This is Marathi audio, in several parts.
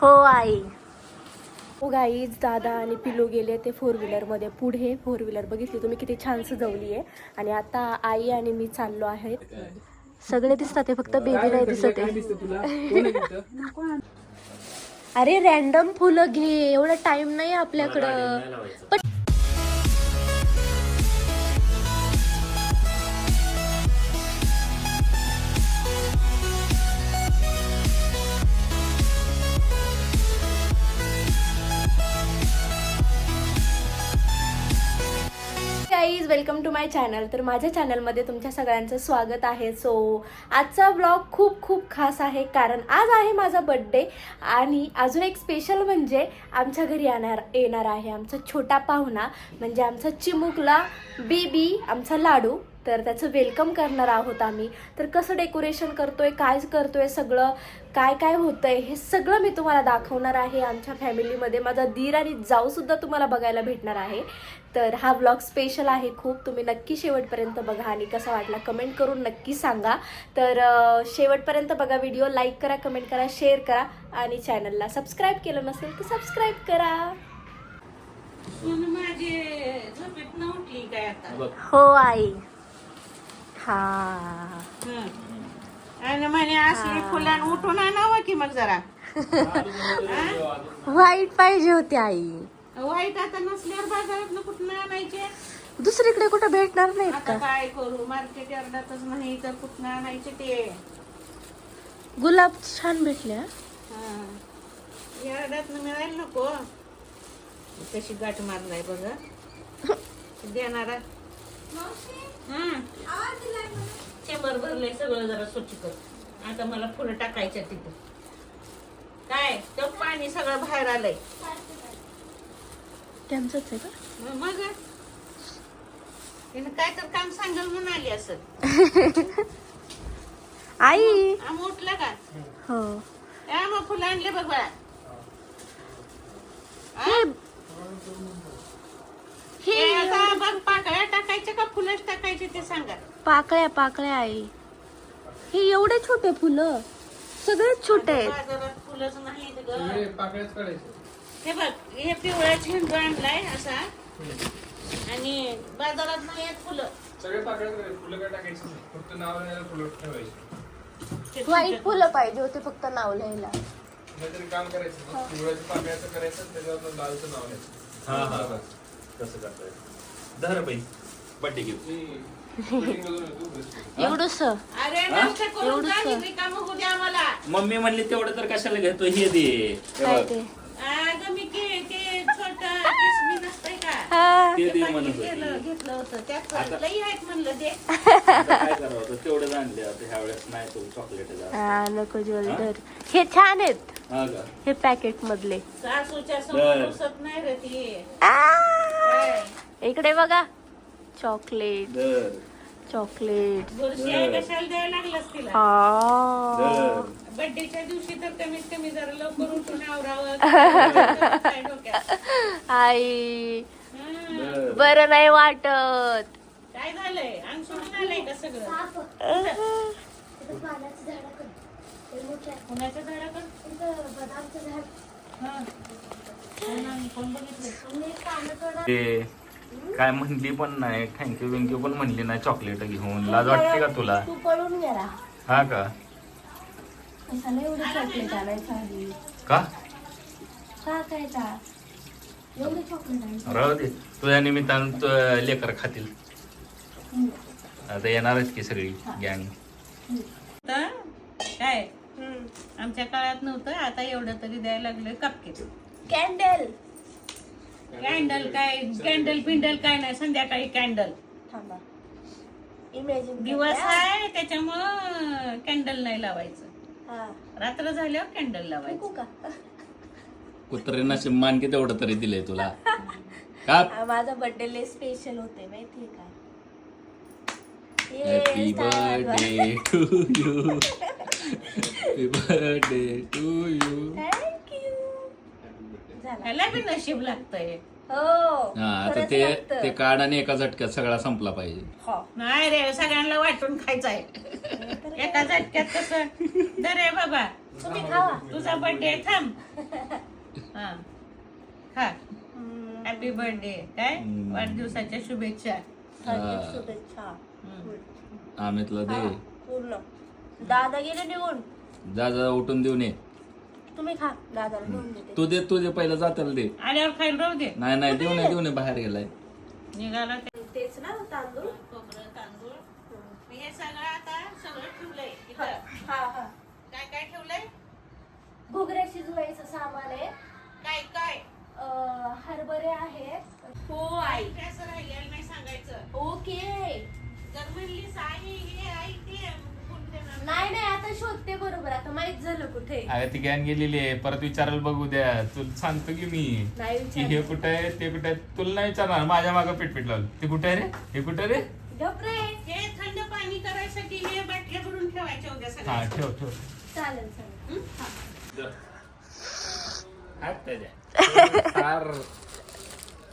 हो आई. हो गाईज दादा आणि पिलू गेले ते फोर व्हीलरमध्ये पुढे फोर व्हीलर बघितली. तुम्ही किती छान सजवली आहे आणि आता आई आणि मी चाललो आहे सगळे दिसतात ते फक्त बेबी नाही दिसत आहे. अरे रॅन्डम फुलं घे. एवढा टाइम नाही आपल्याकडं. पण guys welcome to my channel तर माझ्या चॅनलमध्ये तुमच्या सगळ्यांचं स्वागत आहे. सो आजचा ब्लॉग खूप खूप खास आहे. कारण आज आहे माझा बड्डे आणि अजून एक स्पेशल म्हणजे आमच्या घरी येणार येणार आहे आमचा छोटा पाहुणा म्हणजे आमचा चिमुकला बेबी आमचा लाडू. तर त्याचं वेलकम करणार आहोत आम्ही. तर कसं डेकोरेशन करतोय काय करतोय सगळं काय काय होतंय हे सगळं मी तुम्हाला दाखवणार आहे. आमच्या फॅमिलीमध्ये माझा दीर आणि जाऊसुद्धा तुम्हाला बघायला भेटणार आहे. तर हा ब्लॉग स्पेशल आहे खूप. तुम्ही नक्की शेवटपर्यंत बघा आणि कसा वाटला कमेंट करून नक्की सांगा. तर शेवटपर्यंत बघा व्हिडिओ लाईक करा कमेंट करा शेअर करा आणि चॅनलला सबस्क्राईब केलं नसेल तर सबस्क्राईब करा. हो आई. हा. हं. आणि म्हणे असली फुलान उठून आणावं की मग जरा? वाईट पाहिजे होती आई. वाईट आता नसल्यावर बाजारात कुठं आणायचे? दुसरीकडे कुठं भेटणार नाहीत आता का? काय करू? मार्केट यार्डातच नाही तर कुठं आणायचे ते? गुलाब छान भेटल्या हं. यार्डात मिळायला नको. कशी गाठ मारलाय बघ देणारा. हं. चेंबर भरलंय सगळं जरा स्वच्छ कर. आता मला फुलं टाकायच्या तिथं. काय? तर पाणी सगळं बाहेर आलंय. त्यांचंच आहे का? मग तिनं काय तर काम सांगल म्हणून आली असं आई! आम उठला का? हो. मग फुलं आणले बघ बाळा. हे हे आता बघ पाकळ्या टाकायच्या का फुलंच टाकायचे ते सांगा. पाकळ्या पाकळ्या आई. हे एवढे छोटे फुलं. सगळेच छोटे आहेत. बाजारात फुलंच नाही हे बघ हे पिवळा झेंडू आणलाय असा. आणि बाजारात नाही आहेत फुलं. सगळे पाकळ्या फुलं काय टाकायची नाही. फक्त नाव लिहायला फुलं ठेवायची. ते व्हाईट फुलं. पाहिजे होते फक्त नाव लिहायला. नाहीतरी काम करायचं मग पिवळ्याच्या पाकळ्याचं करायचं आणि त्याच्यावर लालचं नाव लिहायचं. हा हा कसं करताय दहा रुपये बड्डे गिफ्ट Meeting मधून येतो, बस. एवढस अरे नाश्ता करून एवढंच जा, का? ही कामं होऊ द्या आम्हाला. मम्मी म्हणली तेवढं तर कशाला घेतो हे दे. हे काय बघ. ते? नसतंय का? हा. ते ते दे पाकिट म्हणत होती. केलं घेतलं होतं. त्यात आता- लई आहेत म्हणलं दे आता काय करावं? होतं तेवढं आणले. आता ह्या वेळेस नाही तो चॉकलेट हा, नको ज्वेलर हे? छान आहेत. हा का? हे पॅकेट मधले. सासूच्या समोर बर. बसत नाही रे ती. आ! काय? इकडे बघा. चॉकलेट दर चॉकलेट. बर्थडेच्या दिवशी तर कमीत कमी जरा लवकर उठून आवरावं? आई. हं. बरं नाही वाटत. काय झालंय? अंग सोडून आलंय का सगळं? कुणाच्या झाडाकडं हं. ते काय म्हणली पण नाही थँक्यू बिंक्यू पण म्हणली नाही चॉकलेट घेऊन. लाज वाटते का तुला? तू पळून गेला हा का? कशाला एवढं चॉकलेट आणायचं आधी? का? का काय का एवढे चॉकलेट आणायचं. राहू दे. तुझ्या निमित्तानं तु- लेकर खातील. आता येणारच की सगळी गँग तर काय? आमच्या काळात नव्हतं आता एवढं तरी द्यायला लागलं कपके कॅन्डल कॅन्डल काय कॅन्डल पिंडल काय नाही संध्याकाळी कॅन्डल थांबा. इमॅजिन दिवस आहे त्याच्यामुळं कॅन्डल नाही लावायचं. हा. रात्र झाल्यावर कॅन्डल लावायचं. ऐकू का? कुत्र्यांना मानकी तेवढं तरी दिलंय तुला. का? माझा बर्थडे लय स्पेशल होते माहितीये का? Happy. Birthday to you happy birthday to you. झाला. ह्याला बी नशीब लागतंय. हो हा आता खरंच ते लागतं. ते कार्ड आणि एका झटक्यात सगळा संपला पाहिजे. हो. नाही रे सगळ्यांना वाटून खायचं आहे एका झटक्यात कसं बर्थडे थांब. हा. खा. हॅपी बर्थडे काय? हम्म. वाढदिवसाच्या शुभेच्छा. हार्दिक शुभेच्छा. हम्म. आमितला दे. पूर्ण. दादा गेले निघून? जा जा उठून देऊन ये. तुम्ही खा दादाला नेऊन देते तू. दे तू दे पहिलं जाताला दे. आल्यावर खायला राहू दे. नाही नाही देऊ नये देऊ नये बाहेर गेलाय. निघाला ते. तेच ना तांदूळ. खोबरं तांदूळ. मी हे सगळं आता सगळं ठेवलंय इथं. हा हा. काय काय ठेवलंय? घुगऱ्या शिजवायचं सामान आहे. काय काय? अं, हरभरे आहेत. हो आई. काय असं राहिलेलं नाही सांगायचं. ओके. जर म्हणलीस आई हे आई ते? नाही नाही आता शोधते बरोबर. आता माहीत झालं कुठे. अगं ती गॅन गेलेली आहे. परत विचारायला बघू द्या. तुला सांगतो की मी. नाही की हे कुठं आहे ते कुठं आहे तुला नाही विचारणार. माझ्या मागं पिटपिट लावलं ते कुठं आहे रे? हे कुठं रे? गप रे. हे थंड पाणी करायसाठी हे बाटल्या भरून ठेवायचे उद्या हा सगळ्या ठेव ठेव. चालेल चालेल. फार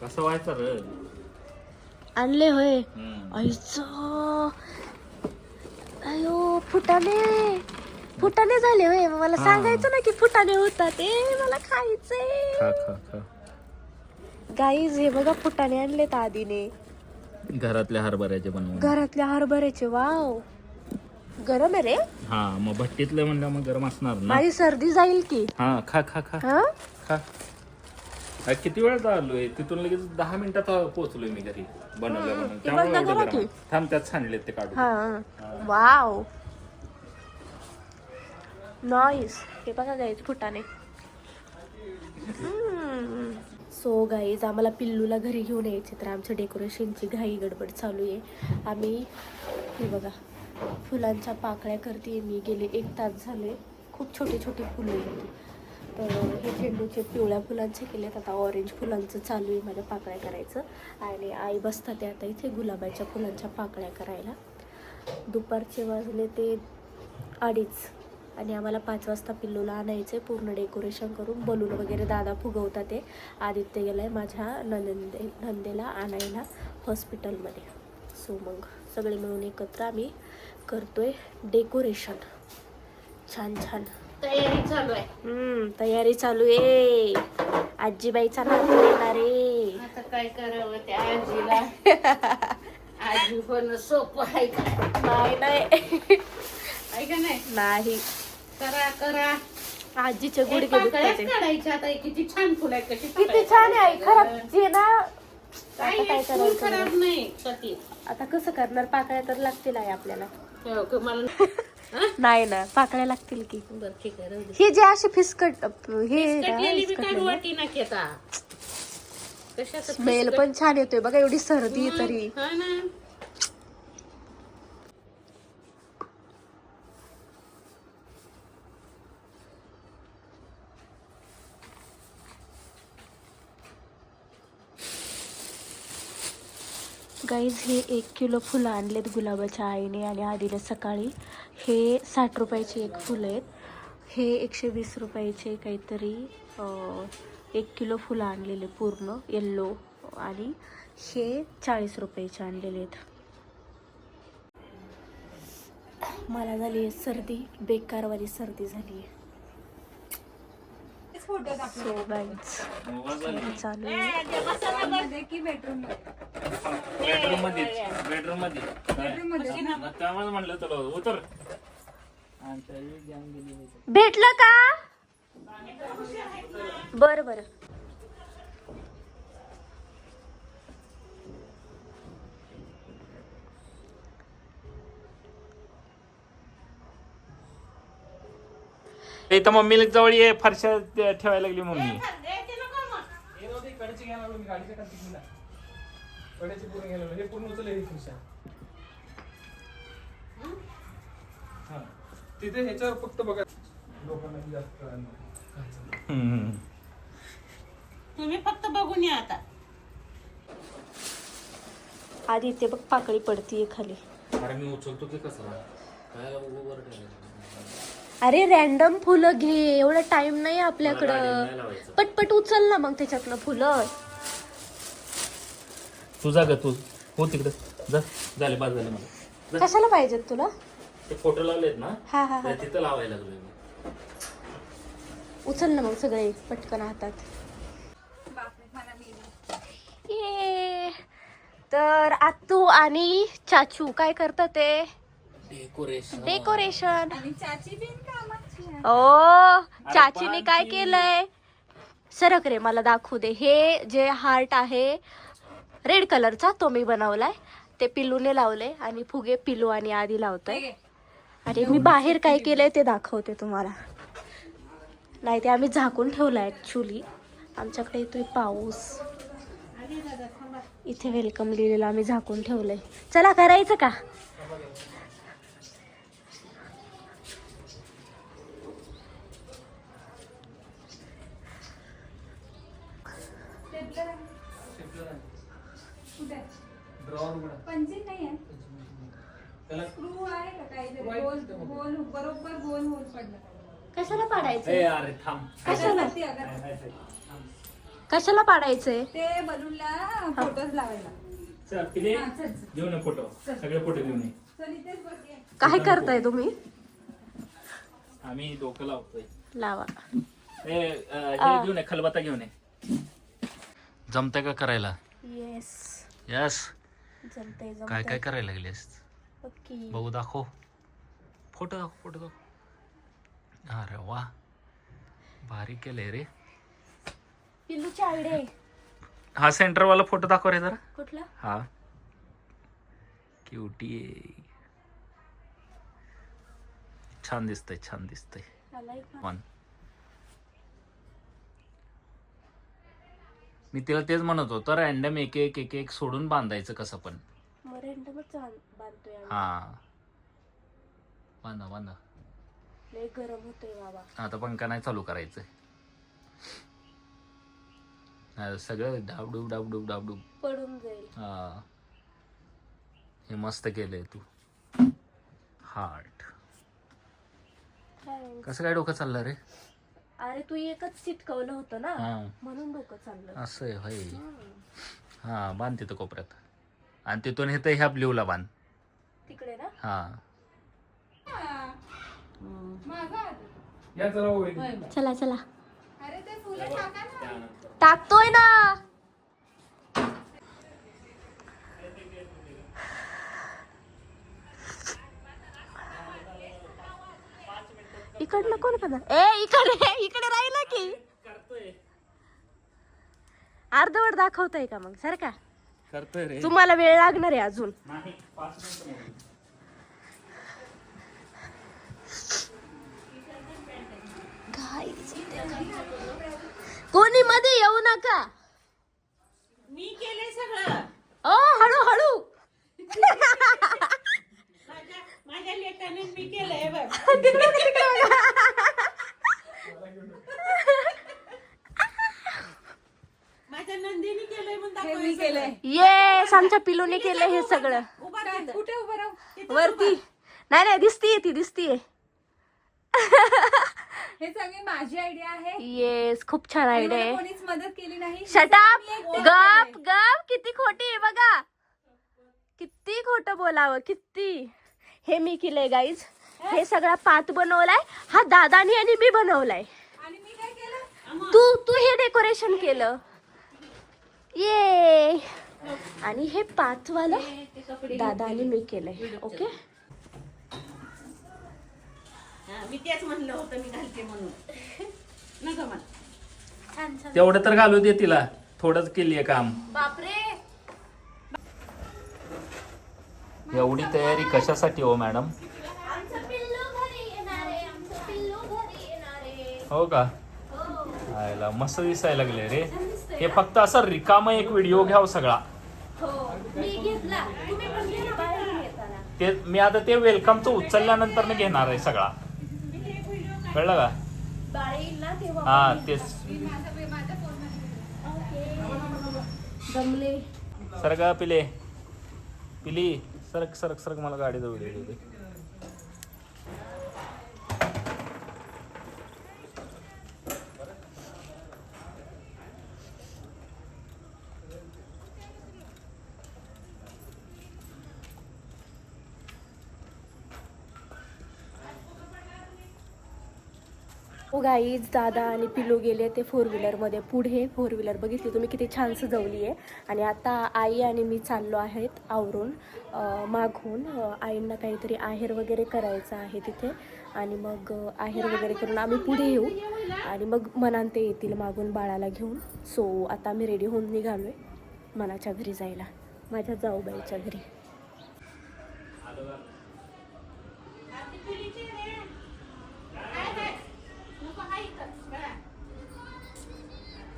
कसं व्हायचं रे? आणले होय. हम्म. आईच. अयो फुटाणे. फुटाणे झाले होय. मला हा. सांगायचं ना की फुटाणे होतात. ते मला खायचंय. खा खा खा. गाईज हे बघा फुटाणे आणलेत आधीने. घरातल्या हरभऱ्याचे बनवून. घरातल्या हरभऱ्याचे वाव. गरम आहे रे. हा मग भट्टीतलं म्हणलं मग गरम असणार ना? माझी सर्दी जाईल की. हा खा खा खा. हा? खा. किती वेळ आलोय तिथून लगेच दहा मिनिटात पोहोचलोय मी घरी. बनवल्या बनवल्या ते बंद त्यामुळे करा एवढं की. गरम. थांब त्यात सांडले ते काढून. हा वाव. नाईस हे बघा गाईज फुटाणे. सो गाईज आम्हाला पिल्लूला घरी घेऊन यायचे तर आमच्या डेकोरेशनची घाई गडबड चालू आहे. आम्ही हे बघा फुलांच्या पाकळ्या करते मी गेले एक तास झाले. खूप छोटे छोटे फुलं आहेत. तर हे झेंडूचे पिवळ्या फुलांचे केलेत. आता ऑरेंज फुलांचं चालू आहे माझ्या पाकळ्या करायचं. आणि आई बसतात ते आता इथे गुलाबाच्या फुलांच्या पाकळ्या करायला. दुपारचे वाजले ते अडीच. आणि आम्हाला पाच वाजता पिल्लूला आणायचे पूर्ण डेकोरेशन करून बलून वगैरे दादा फुगवतात ते आदित्य गेला आहे माझ्या नंदे नंदेला आणायला हॉस्पिटलमध्ये सो मग सगळे मिळून एकत्र आम्ही करतो आहे डेकोरेशन छान छान. तयारी चालू आहे. हम्म, तयारी चालू आहे. आजीबाईचा नातू येणार आहे. आता काय करावं त्या आजीला? आजी होणं सोपं आहे का? नाही नाही. आहे का नाही? नाही. करा करा. आजीचे एक गुडघे पाकळ्याच दुखतात काढायच्या आता हे किती छान फुलं आहेत कशी किती छान आहे खरंच जे ना आता काय फुल करायचं खराब नाही. आता कसं करणार? पाकळ्या तर लागतील आहे आपल्याला. हो, नाही ना पाकळ्या लागतील की. हे जे असे फिसकट हे स्मेल पण छान येतोय बघा एवढी सर्दी तरी. गाईज हे एक किलो फुलं आणलेत गुलाबाच्या आईने आणि आधीने सकाळी. हे साठ रुपयाची एक फुलं आहेत. हे एकशे वीस रुपयाचे काहीतरी एक किलो फुलं आणलेले पूर्ण येल्लो आणि हे चाळीस रुपयाचे आणलेले आहेत. मला झाली आहे सर्दी बेकारवाली सर्दी झाली आहे. चालू आहे. बेडरूममध्ये बेडरूममध्ये? त्यामुळे म्हणलं तुला उतर. भेटलं का? बर बर. इथं मम्मी जवळ ये फरशा ठेवायला लागली मम्मी. हे. हे ही? हा. तिथे ह्याच्यावर फक्त बघा. लोकांना. तुम्ही फक्त बघून या आता. आधी ते बघ पाकळी पडतीये खाली. अरे मी उचलतो की कसं? काय वर अरे रॅन्डम फुलं घे एवढा टाइम नाही आपल्याकडं. पटपट उचल ना मग त्याच्यातनं फुलं. तू जा ग तू. हो तिकडे. जा. झाले बाद झाले मला कशाला पाहिजेत तुला? ते फोटो लावलेत ना? हा हा हा. तिथं लावायला लागलोय मी. उचल ना मग सगळे पटकन हातात. ये. तर आतू आणि चाचू काय करतात ते? डेकोरेशन डेकोरेशन ओ चाचीने काय केलंय? सरक रे मला दाखवू दे. हे जे हार्ट आहे रेड कलरचा तो मी बनवलाय. ते पिल्लूने लावले आणि फुगे पिल्लू आणि आधी लावतोय. आणि मी बाहेर काय केलंय ते दाखवते तुम्हाला. नाही ते आम्ही झाकून ठेवलंय ऍक्च्युली आमच्याकडे येतोय पाऊस. इथे वेलकम लिहिलेलं आम्ही झाकून ठेवलंय. चला करायचं का? पंचिंग नाही आहे? त्याला स्क्रू आहे का काहीतरी? गोल गोल बरोबर गोल होल पडलं. कशाला पाडायचं? ए अरे थांब. कशाला? अगरबत्ती. कशाला पाडायचंय? ते बलूनला फोटोज लावायला. चल पिले हा, चल, चल. घेऊन ये फोटो सगळे फोटो घेऊन ये. चल इथेच बघ ये. काय करताय तुम्ही? आम्ही डोकं लावतोय. लावा. ए अं, हे घेऊन ये खलबत्ता घेऊन ये. जमतंय का करायला? येस यस जमतंय काय काय करायला लागलीस? ओके. बघू दाखव. फोटो दाखव फोटो दाखव. अरे वा. भारी केलंय रे. पिल्लूची आयडिया आहे हा सेंटरवाला फोटो दाखव रे जरा. कुठला? हा. क्युटी छान दिसतंय छान दिसतंय. आलाय का? वन मी तिला तेच म्हणत होतो रॅन्डम एक एक एक एक सोडून बांधायचं कसं पण. मग रँडमच बांधतोय आम्ही. हा. बांधा बांधा. लय गरम होतोय बाबा. आता पंखा नाही चालू करायचं नाही, सगळं डाबडूब डाबडूब डाबडूब पडून जाईल. हा. हे मस्त केलंय तू. हार्ट. Thanks. कसं काय डोकं चाललं रे? अरे तू एकच चिटकवलं होतं ना हा. म्हणून डोकं चाललं. असं आहे होय. हा. बांध तिथं कोपऱ्यात. आणि तिथून हे तर ह्या ब्ल्यूला बांध. तिकडे ना? हा. या चला हो. चला चला. अरे ते फुलं टाका ना. टाकतोय ना. इकडनं कोण करणार ए इकडे इकडे राहिला की. अर्धवट दाखवतोय का मग? सर का? करतोय रे. तुम्हाला वेळ लागणार आहे अजून. नाही पाच मिनिटं कोणी मध्ये येऊ नका. मी केलंय सगळं. ओ हळू हळू. माझ्या लेकाने मी केलंय बघ. माझ्या नंदीने केलंय म्हणून हे मी दाखवायचं. केलंय. येस आमच्या पिलूने केलं हे सगळं. उभा. कुठे उभं राहू? वरती. नाही नाही दिसतीये ती दिसतीये. हे सगळी माझी आयडिया आहे. येस खूप छान आयडिया आहे. कोणीच मदत केली नाही. शटाप मी गप. गप किती खोटी आहे बघा. किती खोट बोलावं किती. हे मी केलंय गाईज हे सगळा पात बनवलाय. हा दादानी आणि मी बनवलाय. आणि मी काय केलं? तू तू हे डेकोरेशन केलं. ये आणि हे कपडे दादा आणि मी केलंय. ओके हा, मी तेच म्हणलं होतं मी घालते म्हणून. तेवढं तर घालू दे तिला. थोडंच केलीये काम. बापरे! एवढी तयारी कशासाठी हो मॅडम? हो का? आयला मस्त दिसायला लागले रे. हे फक्त असं रिकाम एक व्हिडिओ घ्याव सगळा. हो मी ते मी आता ते वेलकमचं उचलल्यानंतर घेणार आहे सगळा. कळलं का? हा तेच. जमले. सरका पिले. पिली. सरक सरक सरक मला गाडी जवळ येत होती गाईज दादा आणि पिलू गेले ते फोर व्हीलरमध्ये पुढे फोर व्हीलर बघितली. तुम्ही किती छान सजवली आहे. आणि आता आई आणि मी चाललो आहेत आवरून मागून. आईंना काहीतरी आहेर वगैरे करायचं आहे तिथे. आणि मग आहेर वगैरे करून आम्ही पुढे येऊ. आणि मग मनान ते येतील मागून बाळाला घेऊन. सो आता आम्ही रेडी होऊन निघालो आहे मनाच्या घरी जायला. माझ्या जाऊबाईच्या घरी.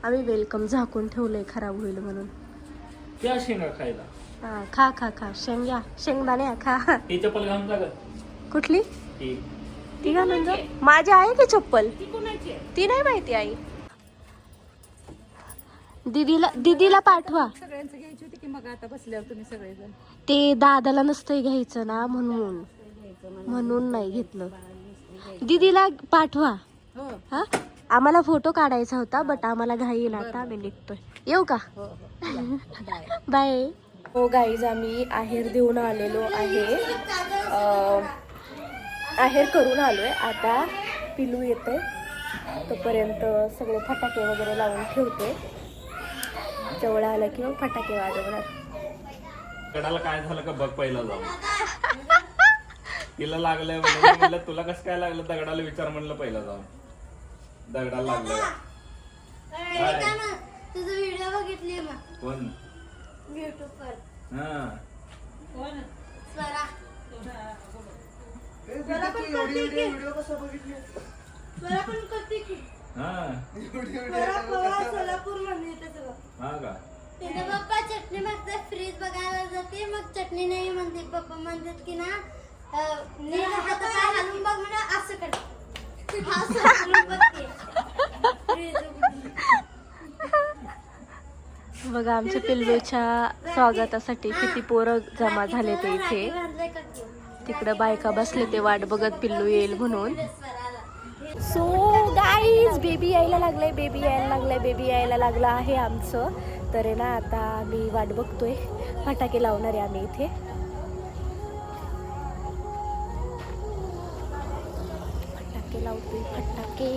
आम्ही वेलकम झाकून ठेवलंय खराब होईल म्हणून. त्या शेंगा खायला. हा, खा खा खा. शेंग्या शेंगदाण्या खा. ही चप्पल घालून जा गं. कुठली? ती. का म्हणजे माझी आहे की चप्पल? ती कोणाची आहे? ती नाही माहिती आई. दीदीला दीदीला पाठवा. सगळ्यांचं घ्यायची होती की मग आता बसल्यावर तुम्ही सगळेजण? ते दादाला नसतंय घ्यायचं ना म्हणून. म्हणून नाही घेतलं. दीदीला पाठवा. हो. हा? आम्हाला फोटो काढायचा होता बट आम्हाला घाई येईल आता आम्ही निघतोय. येऊ का? बाय हो. गाईज आम्ही आहेर देऊन आलेलो आहे. आहेर करून आलोय. आता पिलू येते तोपर्यंत सगळे फटाके वगैरे लावून ठेवते जवळ आलं की मग फटाके वाजवणार. कडाला काय झालं का बघ पहिला जाऊन. तिला लागलंय म्हणलं तुला कसं काय लागलं? दगडाला विचार म्हणलं पहिला जाऊन. दगडाला लागलं. काय? तुझा व्हिडिओ बघितली मग. कोण? युट्यूब वर हा स्वरा. स्वरा पण करते की. हा. स्वरा पवार सोलापूर म्हणून येते सगळं हा का? तिथे पप्पा चटणी मागते फ्रीज बघायला जाते मग चटणी नाही म्हणते पप्पा म्हणतात की ना अं, नीट हात पाय बघ म्हणा असं कर बघा आमच्या पिल्लूच्या स्वागतासाठी किती पोरं जमा झाले ते इथे. तिकडं बायका बसले ते वाट बघत पिल्लू येईल म्हणून. सो गाईज बेबी यायला लागलाय बेबी यायला लागलाय बेबी यायला लागलं आहे आमचं. तर आहे ना आता आम्ही वाट बघतोय. फटाके लावणार आहे आम्ही इथे. फटाके लावतोय फटाके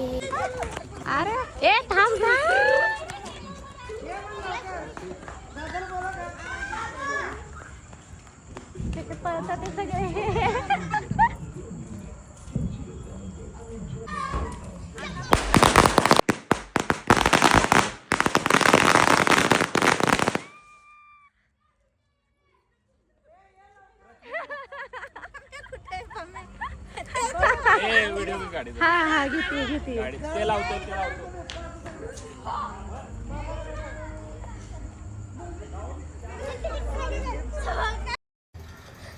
अरे ए थांब थांब. ते पळतात ते सगळे. गाडी हा हा घेते घेते. गाडी ते लावतो ते लावतो.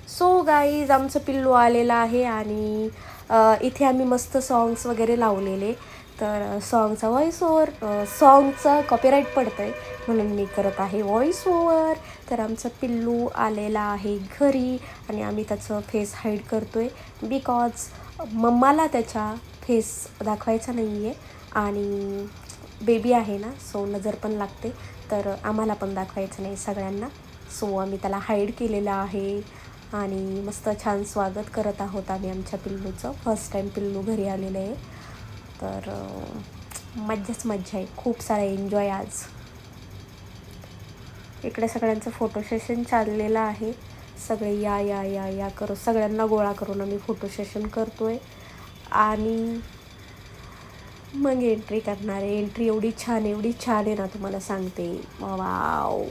सो गाईज आमचं पिल्लू आलेलं आहे आणि अ, इथे आम्ही मस्त सॉंग्स वगैरे लावलेले. तर सॉंगचा व्हॉइस ओवर सॉंगचा कॉपीराईट पडतं आहे म्हणून मी करत आहे व्हॉइस ओवर तर आमचं पिल्लू आलेला आहे घरी आणि आम्ही त्याचं फेस हाईड करतो आहे बिकॉज मम्माला त्याच्या फेस दाखवायचा नाही आहे आणि बेबी आहे ना सो नजर पण लागते. तर आम्हाला पण दाखवायचं नाही सगळ्यांना. सो आम्ही त्याला हाईड केलेलं आहे. आणि मस्त छान स्वागत करत आहोत आम्ही आमच्या पिल्लूचं. फर्स्ट टाईम पिल्लू घरी आलेलं आहे. तर मज्जाच मज्जा आहे. खूप सारा एन्जॉय आज. इकडे सगळ्यांचं फोटो सेशन चाललेलं आहे. सगळे या या या या करू सगळ्यांना गोळा करून आम्ही फोटो सेशन करतो आहे आणि मग एंट्री करणार आहे. एंट्री एवढी छान एवढी छान आहे ना तुम्हाला सांगते. वाव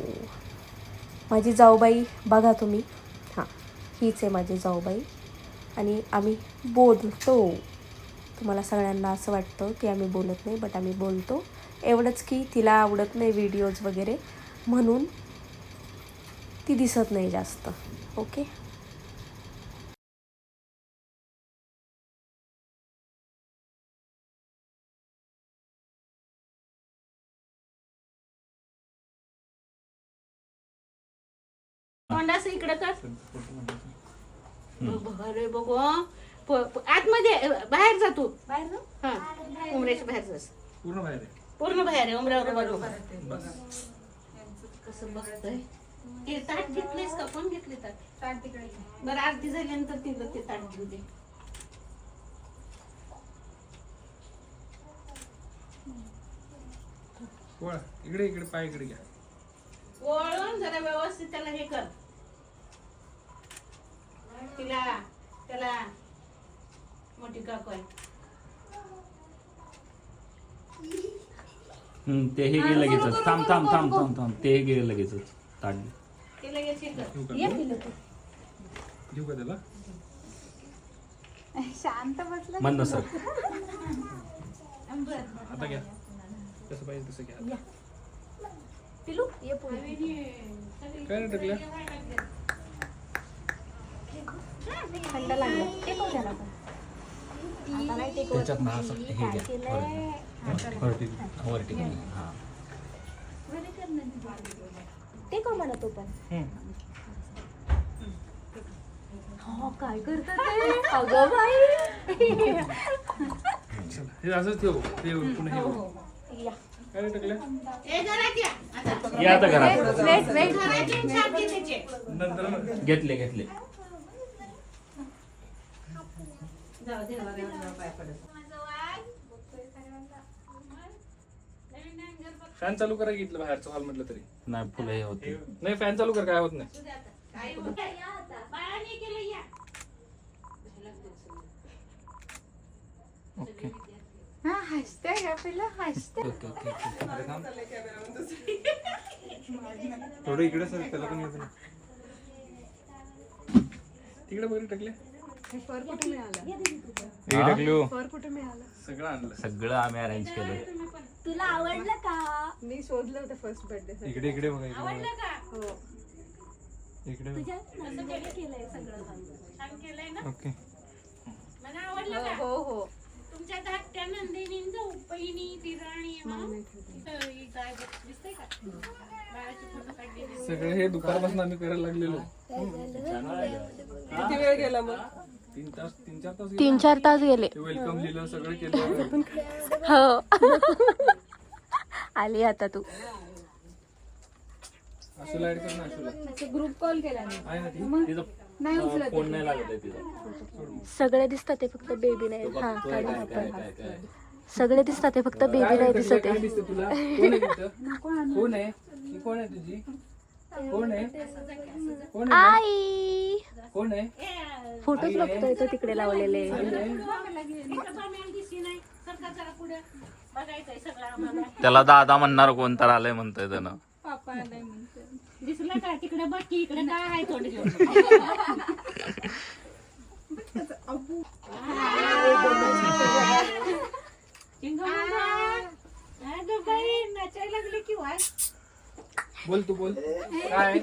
माझी जाऊबाई बघा तुम्ही. हां हीच आहे माझी जाऊबाई. आणि आम्ही बोलतो. तुम्हाला सगळ्यांना असं वाटतं की आम्ही बोलत नाही बट आम्ही बोलतो. एवढंच की तिला आवडत नाही व्हिडिओज वगैरे. म्हणून ती दिसत नाही जास्त. ओके? इकडे कर बघ अरे हं. आतमध्ये बाहेर जा तू. बाहेर जा हा. उमऱ्याच्या बाहेर जास. पूर्ण बाहेर आहे. पूर्ण बाहेर आहे उमऱ्यावर बघ कसं बघतोय ते ताट घेतलेस का? कोण घेतले ताट? ताट तिकडे बरं आरती झाल्यानंतर तिथं ते ताट घेऊ दे. वळ इकडे इकडे पाय इकडे घ्या. वळून जरा व्यवस्थित त्याला हे कर. तिला त्याला मोठी काकू आहे. हम्म, ते हे गेलं लगेचच थांब थांब थांब थांब थांब. ते हे गेलं लगेचच. घेऊ का? त्याला? शांत बसला मंद सर. आता घ्या. कसं पाहिजे तसं घ्या. पिलू ये पुढे. काय नाही टाकलं? थंड लागलं. टेकव त्याला आता नाही टेकवत त्याच्यात ना असं हे घ्या. वरती. वरती. हां. टेकव म्हणा तो पण. हो काय करतात ते? अगं बाई. हे असंच ठेव ते पुन्हा हे बघ. या. काय नाही टाकलं ए घरात या. आता या आता घरात वेट वेट घराचे आणि छापचे त्याचे नंतर मग. घेतले घेतले जाऊ दे देवा, देवा, देवा, पाय पडत फॅन चालू करा घेतलं बाहेरचं हॉल म्हटलं तरी. नाही फुलं हे होते नाही. फॅन चालू कर काय होत नाही. काय होत बाळाने केलं या. ओके. हा का थोडं इकडे सर त्याला पण येत तिकडे बघ टाकले. फर कुठे मिळाला? हे? टाकलो फर कुठे मिळाला? सगळं आणलं सगळं आम्ही अरेंज केलं तुला आवडलं का? मी शोधलं होतं फर्स्ट बर्थडे इकडे इकडे बघा इकडे आवडलं का? बघा. इकडे बघा. केलंय सगळं छान केलंय ना? ओके. मला आवडलं का? हो हो. तुमच्या धाकट्या नंदिनींचं उपहिणी तिराणी इथं ही गाय बघ- दिसते का? बाळाची फोटो काढलेली. सगळं हे दुपारपासून आम्ही करायला लागलेलो. किती वेळ गेला मग? तीन तास तीन चार तास तीन चार तास गेले. वेलकम लिहिलं सगळं केलं. हो. आली आता तू. आशूला ऍड कर ना आशूला. ग्रुप कॉल केला मी आहे ना ती? तिथं नाही अं, उचलत फोन नाही लागत आहे तिथं सगळे दिसतात ते फक्त बेबी नाही हा आपण. सगळे दिसतात ते फक्त बेबी नाही? दिसत आहे. दिसतं तुला? कोण आहे तिथं? कोण आहे? ही कोण आहे तुझी? कोण आहे? कोण आहे? आई. कोण आहे? फोटोच बघतोय तो तिकडे लावलेले. त्याला दादा म्हणणार कोण तर आलंय म्हणतोय त्यानं. दिसलं का? तिकडे बघ की इकडे काय आहे नाचायला लागली की वाय बोल तू बोल. काय?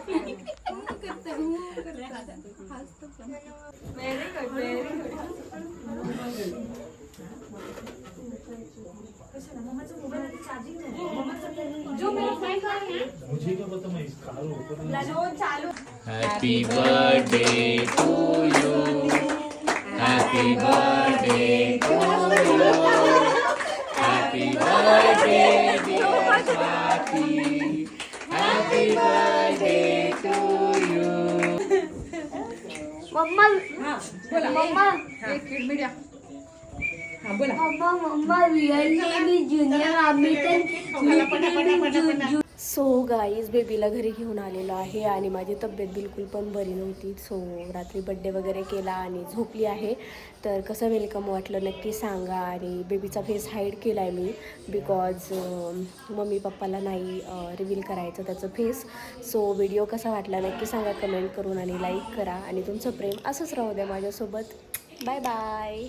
Happy birthday to you happy birthday to you happy birthday dear mama mama. एक kid media mama mama real name junior आम्ही सो गाईज बेबीला घरी घेऊन आलेलो आहे आणि माझी तब्येत बिलकुल पण बरी नव्हती. सो रात्री बड्डे वगैरे केला आणि झोपली आहे. तर कसं वेलकम वाटलं नक्की सांगा आणि बेबीचा फेस हाईड केला आहे मी बिकॉज मम्मी पप्पाला नाही रिव्हील करायचं त्याचं फेस सो व्हिडिओ कसा वाटला नक्की सांगा कमेंट करून आणि लाईक करा आणि तुमचं प्रेम असंच राहू द्या माझ्यासोबत. Bye bye